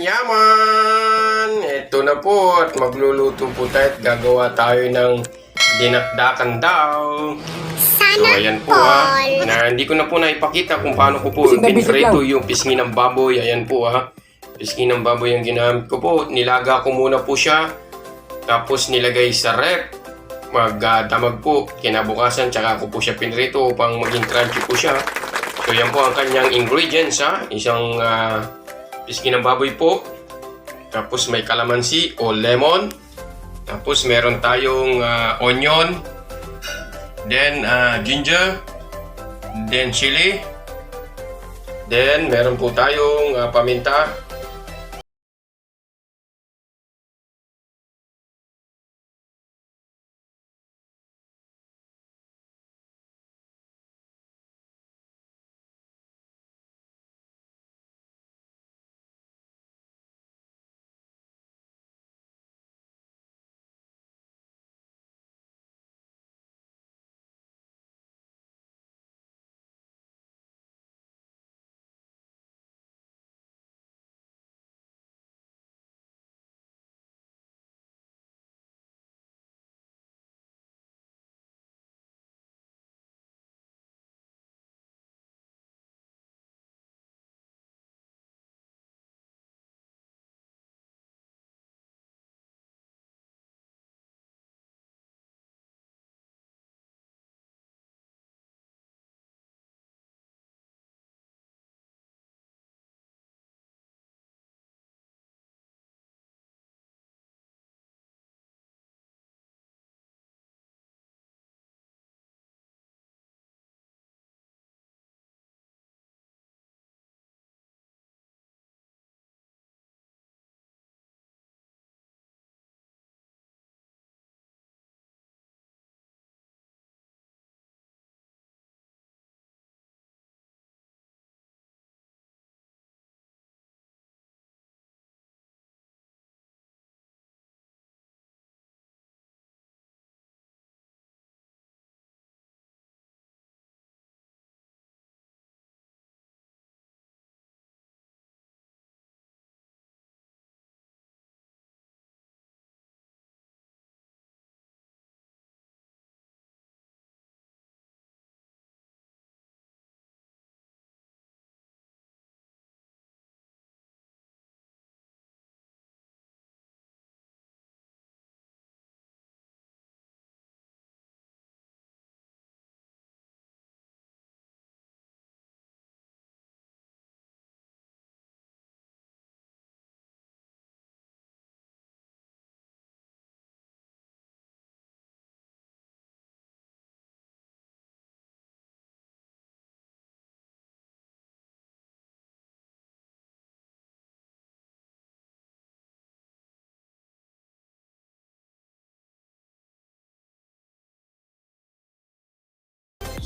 kanyaman! Ito na po at magluluto po tayo at gagawa tayo ng dinakdakan daw. So ayan po ha. all. Na, hindi ko na po naipakita kung paano ko po lang. yung pisngi ng baboy. Ayan po ha. Pisngi ng baboy ang ginamit ko po. Nilaga ko muna po siya. Tapos nilagay sa rep. Magdamag po. Kinabukasan tsaka ko po siya pinrito upang maging crunchy po siya. So yan po ang kanyang ingredients ha. Isang ah, pisngi ng baboy po. Tapos may kalamansi o lemon. Tapos meron tayong ah, onion. Then ah, ginger. Then chili. Then meron po tayong ah, paminta.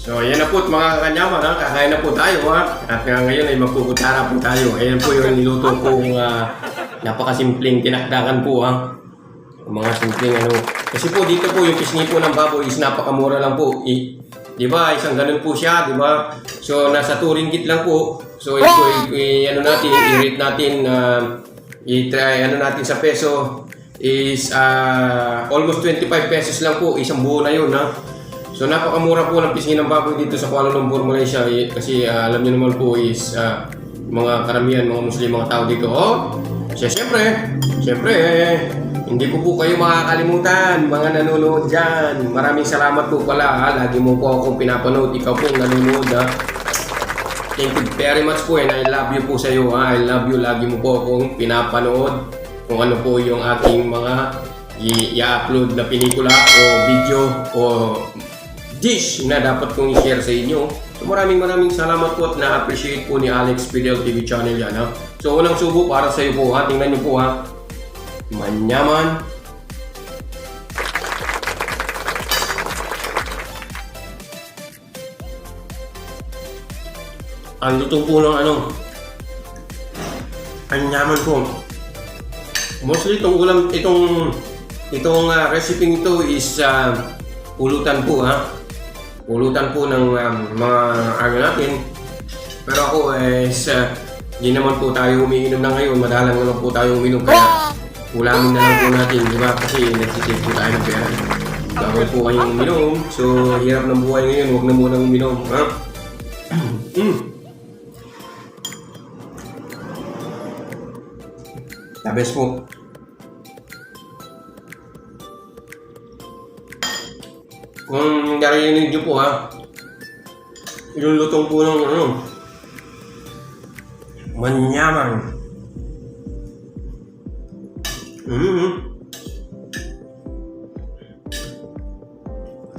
So ayan na po mga kanyaman ha. Kakain na po tayo ha. At nga ngayon ay magkukutara po tayo. Ayan po yung niluto kong ah, napakasimpleng tinakdakan po ha. Mga simpleng ano. Kasi po dito po yung pisngi po ng baboy is napakamura lang po. I, di ba? Isang ganun po siya, di ba? So nasa 2 ringgit lang po. So ito i, i- ano natin, i-rate natin uh, i-try ano natin sa peso is ah, almost 25 pesos lang po isang buo na yun ha. So napakamura po ng pisngi ng baboy dito sa Kuala Lumpur, Malaysia eh, kasi ah, alam niyo naman po is ah, mga karamihan, mga Muslim, mga tao dito. Oh, siya siyempre, siyempre, hindi ko po kayo makakalimutan, mga nanonood dyan. Maraming salamat po pala ha. Lagi mo po akong pinapanood, ikaw po nanonood ha. Thank you very much po and I love you po sa iyo ha. I love you, lagi mo po akong pinapanood kung ano po yung aking mga i-upload na pelikula o video o dish na dapat kong i-share sa inyo. So maraming maraming salamat po at na-appreciate po ni Alex Fidel TV channel yan ha. So unang subo para sa iyo po ha. Tingnan niyo po ha. Manyaman. Ang lutong po ng ano. Ang yaman po. Mostly itong ulam, itong itong ah, recipe nito is ah, pulutan po ha. Pulutan po ng um, mga ano natin. Pero ako is ah, Hindi naman po tayo umiinom na ngayon, madalang naman po tayo uminom kaya ulamin na lang po natin, di ba? Kasi nagsisave po tayo ng pera. Bawal po kayong uminom, so hirap ng buhay ngayon, huwag na muna uminom. Ha? mm. The best po. Kung narinig niyo po ha, yung lutong po ng ano, manyaman. Mm.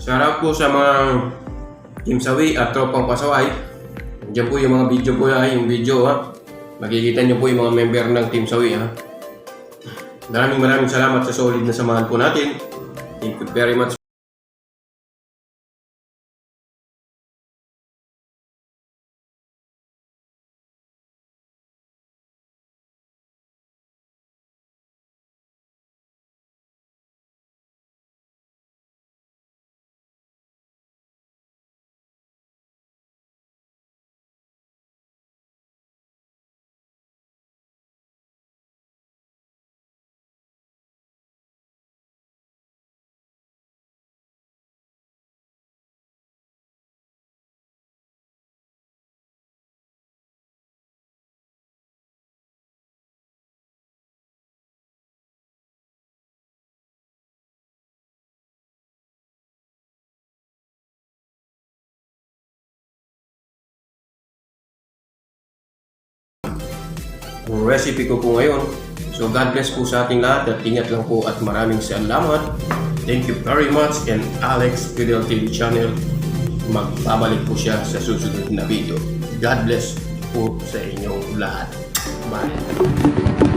Sarap po sa mga Team Sawi at Tropang Pasaway. Diyan po yung mga video po ha, yung video ha. Makikita niyo po yung mga member ng Team Sawi ha. Maraming maraming salamat sa solid na samahan po natin. Thank you very much. Ang recipe ko po ngayon. So God bless po sa ating lahat at ingat lang po at maraming salamat. Thank you very much and Alex Fidel TV channel. Magbabalik po siya sa susunod na video. God bless po sa inyong lahat. Bye.